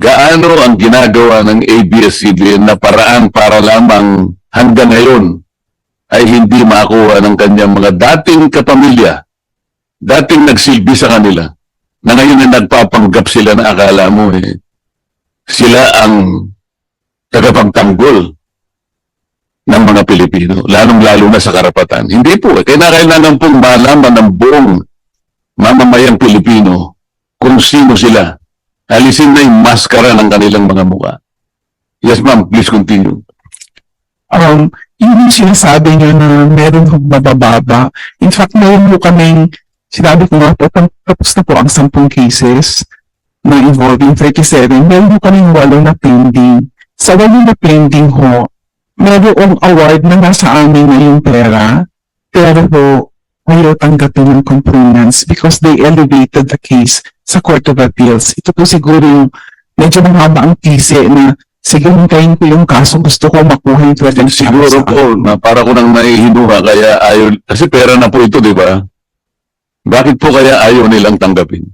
gaano ang ginagawa ng ABS-CBN na paraan para lamang hanggang ngayon ay hindi makuha ng kanyang mga dating kapamilya, dating nagsilbi sa kanila, na ngayon ay nagpapanggap sila na akala mo eh, sila ang tagapagtanggol ng mga Pilipino, lalong-lalo na sa karapatan. Hindi po. Eh. Kailangan pong malaman ng buong mamamayang Pilipino kung sino sila. Alisin na yung maskara ng kanilang mga mukha. Yes, ma'am. Please continue. um, yun yung sinasabi niyo na meron hong mabababa. In fact, meron po kaming, sinabi ko nga po, tap- tapos na po ang 10 cases na involving 37. Meron po kaming walo na pending. Sa walo na pending ho, merong award na nasa amin na yung pera, pero po, ayaw tanggapin ng complainants because they elevated the case sa Court of Appeals. Ito po siguro yung medyo mahaba ang tise na sige, hintayin ko yung kaso, gusto ko makuha yung 12 Siguro po, na para ko nang naihinuha, kaya ayaw, kasi pera na po ito, di ba? Bakit po kaya ayaw nilang tanggapin?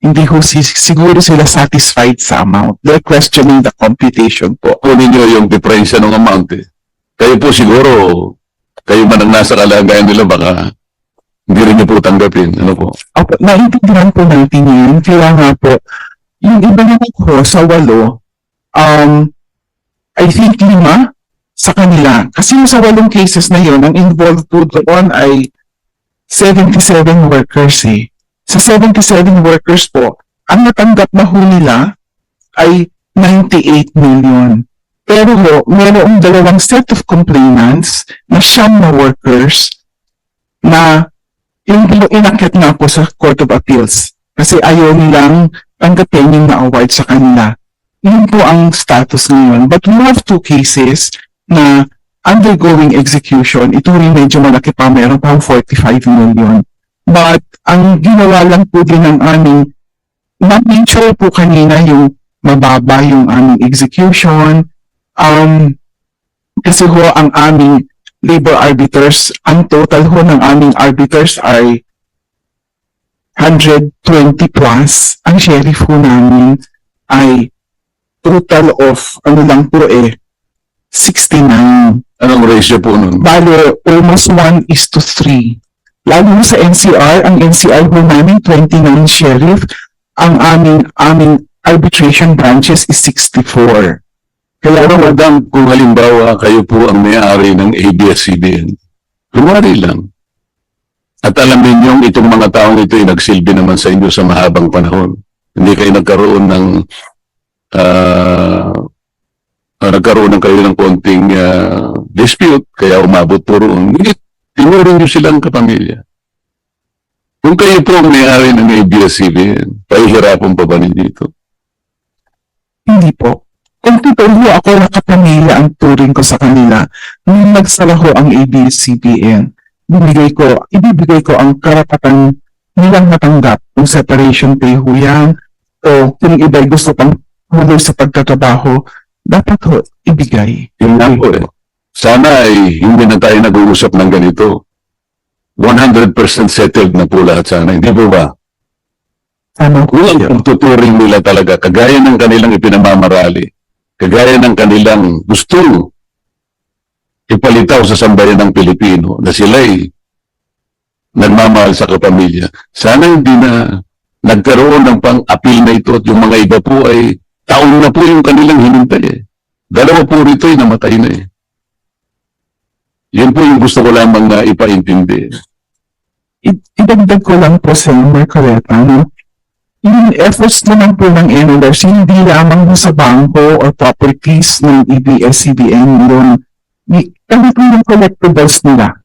Hindi ko si, siguro sila satisfied sa amount. They're questioning the computation po. Kunin nyo yung diferensya ng amount eh. Kayo po siguro, kayo man ang nasa kalagayan nila, baka hindi rin nyo po tanggapin. Ano po? Opo, naiintindihan po natin yun. Kaya nga po, yung iba naman ko sa walo, um, I think lima sa kanila. Kasi yung sa walong cases na yun, ang involved po doon ay 77 workers eh. Sa 77 workers po, ang natanggap na ho nila ay 98 million. Pero ho, mayroong dalawang set of complainants na siyam na workers na yung inakyat nga po sa Court of Appeals kasi ayaw nilang tanggapin yung na-award sa kanila. Yun po ang status ngayon. But we have two cases na undergoing execution. Ito rin medyo malaki pa, meron pa 45 million. But ang ginawa lang po din ng aming, na-mention po kanina yung mababa yung aming execution. Um, kasi ho ang aming labor arbiters, ang total ho ng aming arbiters ay 120 plus. Ang sheriff ho namin ay total of, ano lang po eh, 69. Anong ratio po nun? Bale, almost 1 is to 3. Lalo sa NCR, ang NCR ho namin, 29 sheriff. Ang aming, aming arbitration branches is 64. Kaya Pero madam, kung halimbawa kayo po ang may-ari ng ABS-CBN, lumari lang. At alamin nyo, itong mga taong ito ay nagsilbi naman sa inyo sa mahabang panahon. Hindi kayo nagkaroon ng ah, nagkaroon ng kayo ng konting ah, dispute, kaya umabot po roon. Hindi, tinuring nyo silang kapamilya. Kung kayo po ang may-ari ng ABS-CBN, pahihirapan pa ba ninyo ito? Hindi po. Kung totoo ako na kapamilya ang turing ko sa kanila, nung nagsara ho ang ABS-CBN, bibigay ko, ibibigay ko ang karapatan nilang matanggap kung separation pay ho yan, o kung iba'y gusto pang huloy sa pagtatrabaho, dapat ho, ibigay. Yun lang po eh. Sana ay hindi na tayo nag-uusap ng ganito. 100% settled na po lahat sana. Hindi po ba? Ano Kung ang tuturing nila talaga, kagaya ng kanilang ipinamamarali, kagaya ng kanilang gusto ipalitaw sa sambayan ng Pilipino na sila'y nagmamahal sa kapamilya, sana hindi na nagkaroon ng pang-appeal na ito at yung mga iba po ay taon na po yung kanilang hinintay eh. Dalawa po rito ay namatay na eh. Yun po yung gusto ko lamang na ipaintindi. idagdag ko lang po sa Marcoleta, no? Yung efforts naman po ng NLRC, hindi lamang sa bangko or properties ng E ABS-CBN yung y- kami po yung collectibles nila.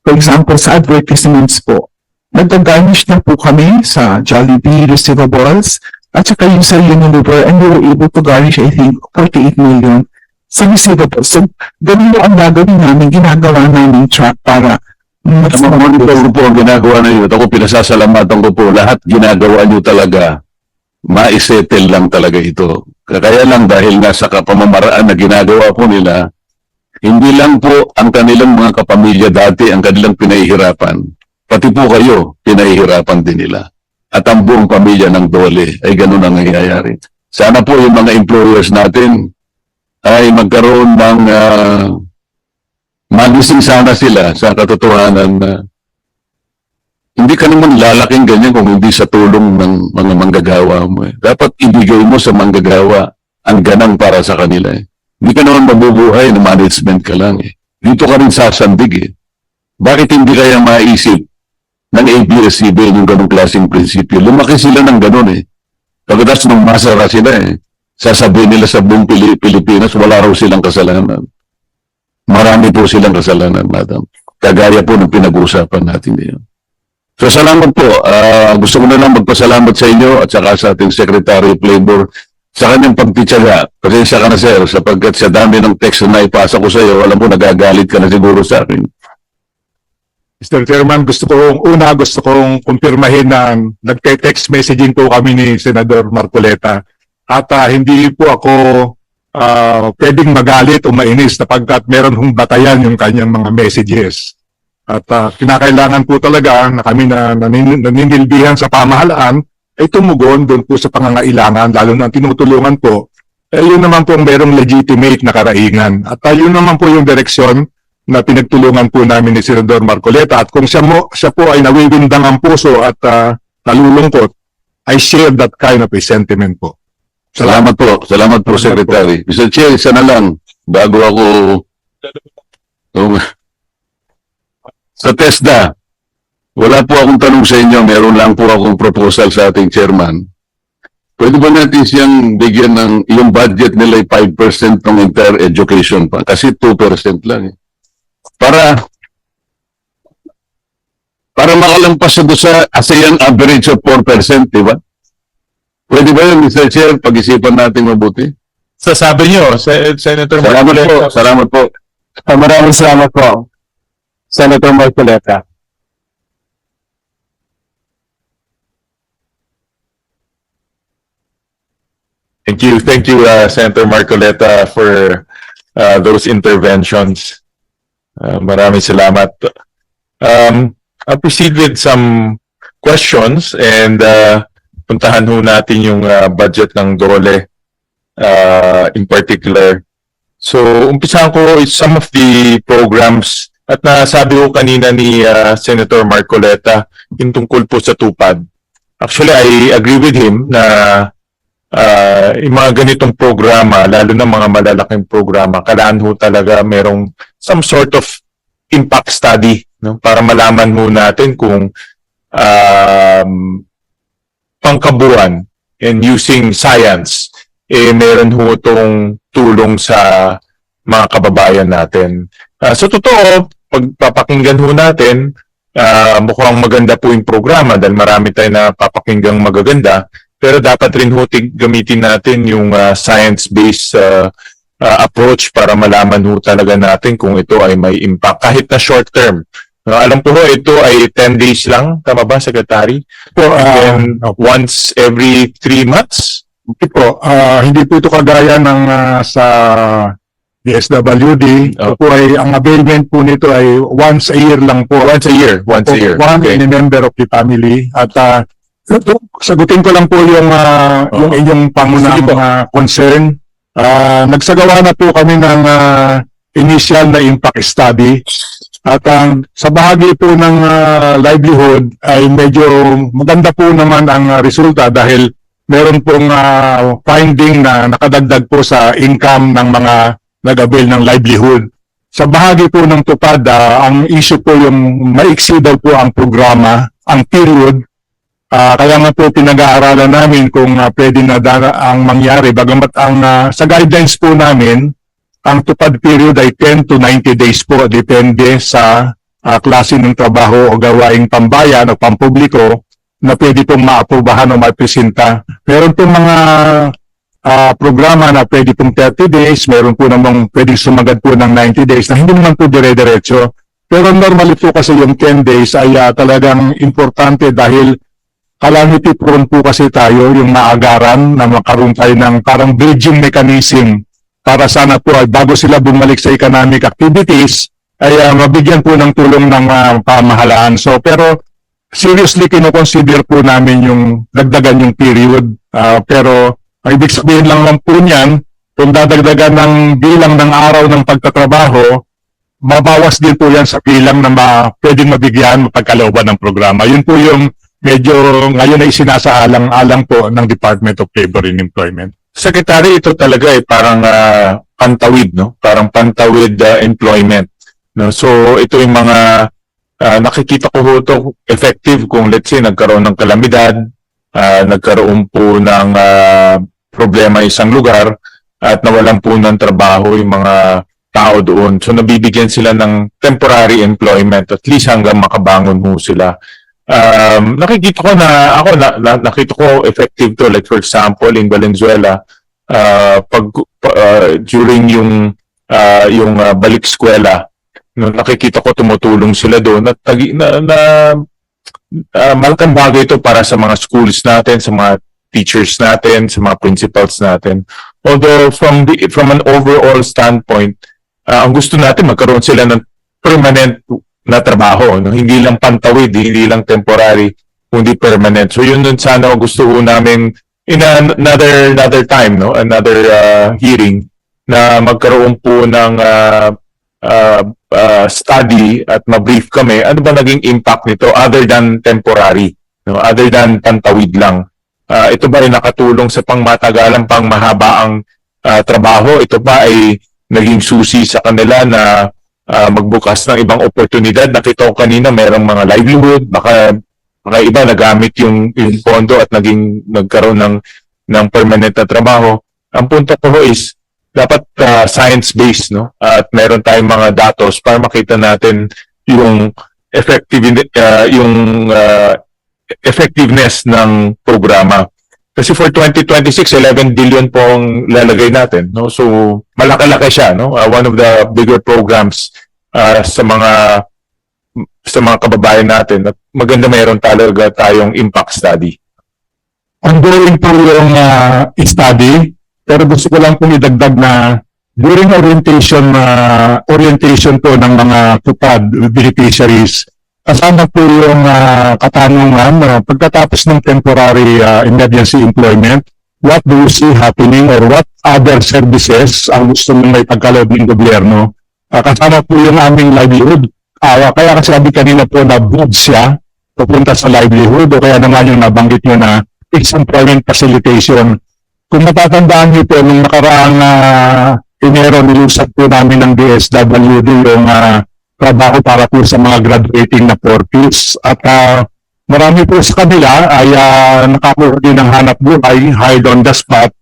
For example, sa advertisements po, nag-garnish na po kami sa Jollibee receivables at saka yung sa Unilever and we were able to garnish, I think, 48 million sa receivables. So, ganun ang gagawin namin, ginagawa namin track para Ang mga monitor ko po ang ginagawa na yun. Ako pinasasalamatan ko po. Lahat ginagawa nyo talaga. Maisettle lang talaga ito. Kaya lang dahil nga sa kapamamaraan na ginagawa po nila, hindi lang po ang kanilang mga kapamilya dati ang kanilang pinahihirapan. Pati po kayo, pinahihirapan din nila. At ang buong pamilya ng Dole ay ganun ang nangyayari. sana po yung mga employers natin ay magkaroon ng uh, magising sana sila sa katotohanan na hindi ka naman lalaking ganyan kung hindi sa tulong ng mga manggagawa mo. Eh. Dapat ibigay mo sa manggagawa ang ganang para sa kanila. Eh. Hindi ka naman mabubuhay na management ka lang. Eh. Dito ka rin sasandig eh. Bakit hindi kaya maisip ng ABS-CBN yung ganong klaseng prinsipyo? Lumaki sila ng ganon eh. Pagkatapos nung masara sila eh, sasabihin nila sa buong Pili- Pilipinas, wala raw silang kasalanan. Marami po silang kasalanan, madam. Kagaya po ng pinag-uusapan natin ngayon. So salamat po. Ah, gusto ko na lang magpasalamat sa inyo at saka sa ating Secretary of Labor sa kanyang pagtitsaga. Pasensya ka na sir, sapagkat sa dami ng text na naipasa ko sa iyo, alam mo nagagalit ka na siguro sa akin. Mr. Chairman, gusto kong, una gusto kong kumpirmahin na nagte-text messaging po kami ni Senador Marcoleta at ah, hindi po ako ah, pwedeng magalit o mainis sapagkat meron hong batayan yung kanyang mga messages. At ah, kinakailangan po talaga na kami na nanin, naninilbihan sa pamahalaan ay tumugon doon po sa pangangailangan, lalo na tinutulungan po. Eh, yun naman po ang merong legitimate na karaingan. At ah, yun naman po yung direksyon na pinagtulungan po namin ni Senador Marcoleta at kung siya, mo, siya po ay nawiwindang ang puso at ah, nalulungkot, I share that kind of a sentiment po. Salamat po. Salamat po. Secretary. Mr. Chair, isa na lang. Bago ako... Um, sa TESDA, wala po akong tanong sa inyo. Meron lang po akong proposal sa ating chairman. Pwede ba natin siyang bigyan ng yung budget nila ay 5% ng entire education pa? Kasi 2% lang. Eh. Para para makalampas sa ASEAN average of 4%, di ba? Pwede ba yun, Mr. Chair? Pag-isipan natin mabuti. sasabi niyo, Sen- Senator Salamat po. Marcoleta. Salamat po. Ah, maraming salamat po, Senator Marcoleta. Thank you, thank you, uh, Senator Marcoleta for uh, those interventions. Uh, maraming salamat. Um, I'll proceed with some questions and uh, puntahan ho natin yung uh, budget ng DOLE uh, in particular. So, umpisahan ko is some of the programs at nasabi ko kanina ni uh, Senator Marcoleta yung tungkol po sa tupad. Actually, I agree with him na ah yung mga ganitong programa, lalo na mga malalaking programa, kailangan ho talaga merong some sort of impact study no? para malaman ho natin kung um, pangkabuan and using science, eh meron ho itong tulong sa mga kababayan natin. Ah, sa totoo, pagpapakinggan ho natin, ah, mukhang maganda po yung programa dahil marami tayo na papakinggang magaganda. Pero dapat rin ho gamitin natin yung ah, science-based ah, ah, approach para malaman ho talaga natin kung ito ay may impact kahit na short term. No, alam ko ho, ito ay 10 days lang. Tama ba, Secretary? Po, ah, And once every 3 months? hindi po, ah, hindi po ito kagaya ng ah, sa DSWD. Ito po ay, ang availment po nito ay once a year lang po. Once a year. Once a year. One Okay. any member of the family. At ito, sagutin ko lang po yung, ah, Oo. yung inyong pangunang po. mga concern. Ah, nagsagawa na po kami ng ah, initial na impact study. At ang sa bahagi po ng ah, livelihood ay medyo maganda po naman ang ah, resulta dahil meron pong ah, finding na nakadagdag po sa income ng mga nag-avail ng livelihood. Sa bahagi po ng tupad, ah, ang issue po yung maiksi daw po ang programa, ang period. Ah, kaya nga po pinag-aaralan namin kung ah, pwede na ang mangyari. Bagamat ang ah, sa guidelines po namin, ang tupad period ay 10 to 90 days po. Depende sa ah, klase ng trabaho o gawaing pambayan o pampubliko na pwede pong maaprubahan o mapresenta. Meron pong mga ah, programa na pwede pong 30 days, meron po namang pwedeng sumagad po ng 90 days na hindi naman po dire-diretso. Pero normally po kasi yung 10 days ay ah, talagang importante dahil calamity prone po kasi tayo yung naagaran na makaroon tayo ng parang bridging mechanism para sana po ay bago sila bumalik sa economic activities ay ah, mabigyan po ng tulong ng ah, pamahalaan. So pero seriously kinoconsider po namin yung dagdagan yung period Ah, pero Ang ibig sabihin lang lang po niyan, kung dadagdagan ng bilang ng araw ng pagtatrabaho, mabawas din po yan sa bilang na ma, pwedeng mabigyan mapagkalooban ng programa. Yun po yung medyo ngayon ay sinasaalang-alang po ng Department of Labor and Employment. Secretary, ito talaga ay parang ah, pantawid, no? Parang pantawid ah, employment. No? So, ito yung mga ah, nakikita ko ho ito effective kung let's say nagkaroon ng kalamidad, ah, nagkaroon po ng ah, problema isang lugar, at nawalan po ng trabaho yung mga tao doon. So, nabibigyan sila ng temporary employment at least hanggang makabangon ho sila. Um, nakikita ko na, ako, na, na- nakita ko effective to. Like for example, in Valenzuela, uh, pag, pa- uh, during yung, uh, yung uh, balik eskwela, no, nakikita ko tumutulong sila doon at tagi- na, na uh, malaking bagay ito para sa mga schools natin, sa mga teachers natin, sa mga principals natin. Although from the from an overall standpoint, ah, ang gusto natin magkaroon sila ng permanent na trabaho, no? hindi lang pantawid, hindi lang temporary, kundi permanent. So yun nun sana gusto ko namin in another another time, no? Another ah, hearing na magkaroon po ng ah, ah, ah, study at mabrief kami ano ba naging impact nito other than temporary, no? Other than pantawid lang. Ah, ito ba ay nakatulong sa pangmatagalang pang mahabaang ah, trabaho? Ito ba ay naging susi sa kanila na ah, magbukas ng ibang oportunidad? Nakita ko kanina mayroong mga livelihood, baka baka iba nagamit yung, yung pondo at naging nagkaroon ng ng permanent na trabaho. Ang punto ko is dapat ah, science-based no at meron tayong mga datos para makita natin yung effective ah, yung ah, effectiveness ng programa. Kasi for 2026, 11 billion po ang lalagay natin. No? So, malaki-laki siya. No? Uh, one of the bigger programs uh, sa mga sa mga kababayan natin. At maganda mayroon talaga tayong impact study. ongoing po yung ah, study, pero gusto ko lang pong idagdag na during orientation ah, orientation po ng mga tupad beneficiaries, kasama po yung ah, katanungan na pagkatapos ng temporary ah, emergency employment, what do you see happening or what other services ang gusto mong may pagkaloob ng gobyerno? Ah, kasama po yung aming livelihood. Ah, kaya kasi sabi kanina po na bood siya pupunta sa livelihood o kaya naman yung nabanggit nyo na fixed employment facilitation. Kung matatandaan niyo po, nung nakaraang uh, Enero, nilusap po namin ng DSWD yung ah, trabaho para po sa mga graduating na 40s. At ah, marami po sa kanila ay uh, nakakuha din ng hanap buhay, hired on the spot.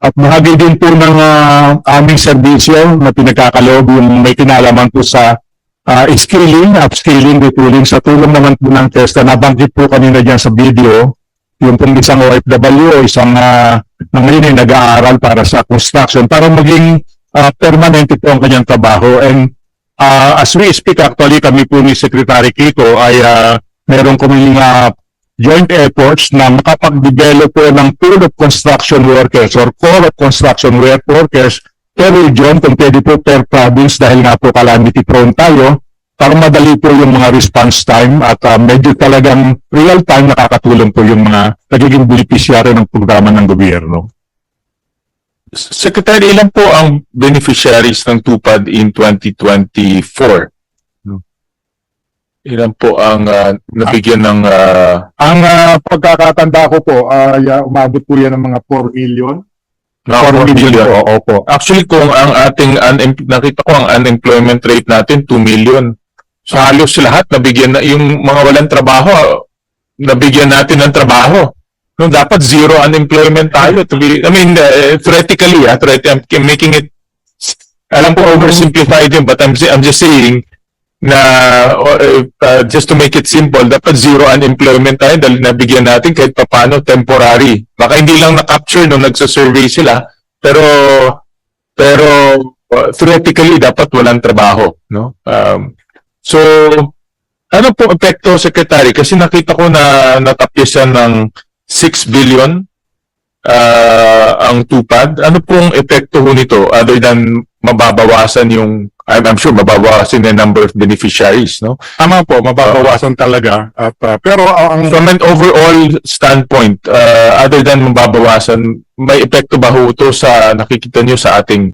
At bahagi din po ng ah, aming serbisyo na pinagkakaloob yung may kinalaman po sa ah, skilling, upskilling, retooling sa tulong naman po ng test na nabanggit po kanina dyan sa video yung pong isang OFW, isang uh, na ngayon ay nag-aaral para sa construction para maging ah, permanent po ang kanyang trabaho. And ah, as we speak, actually, kami po ni Secretary Kiko ay uh, meron kaming ah, joint efforts na makapag-develop po ng pool of construction workers or core of construction work- workers per region, kung pwede po per province dahil nga po calamity prone tayo, para madali po yung mga response time at ah, medyo talagang real time nakakatulong po yung mga nagiging beneficiary ng programa ng gobyerno. Secretary, ilan po ang beneficiaries ng TUPAD in 2024? Ilan po ang ah, nabigyan ng ah, Ang ah, pagkakatanda ko po ay ah, umabot po yan ng mga 4 million. mga 4 million? po, opo. Actually, kung ang ating nakita ko ang unemployment rate natin 2 million. So halos lahat nabigyan na yung mga walang trabaho nabigyan natin ng trabaho. No, dapat zero unemployment tayo to be I mean uh, theoretically, ah, theoret- I'm making it alam ko oversimplified yun but I'm I'm just saying na uh, uh, just to make it simple, dapat zero unemployment tayo dahil nabigyan natin kahit papano temporary. Baka hindi lang na-capture nung nagsa-survey sila, pero pero uh, theoretically dapat walang trabaho, no? Um, so ano po epekto secretary kasi nakita ko na natapisan ng 6 billion uh, ang tupad. Ano pong epekto ho nito other than mababawasan yung I'm, I'm sure mababawasin the number of beneficiaries, no? Tama po, mababawasan talaga. At, ah, pero ang From an overall standpoint, uh, other than mababawasan, may epekto ba ho ito sa nakikita nyo sa ating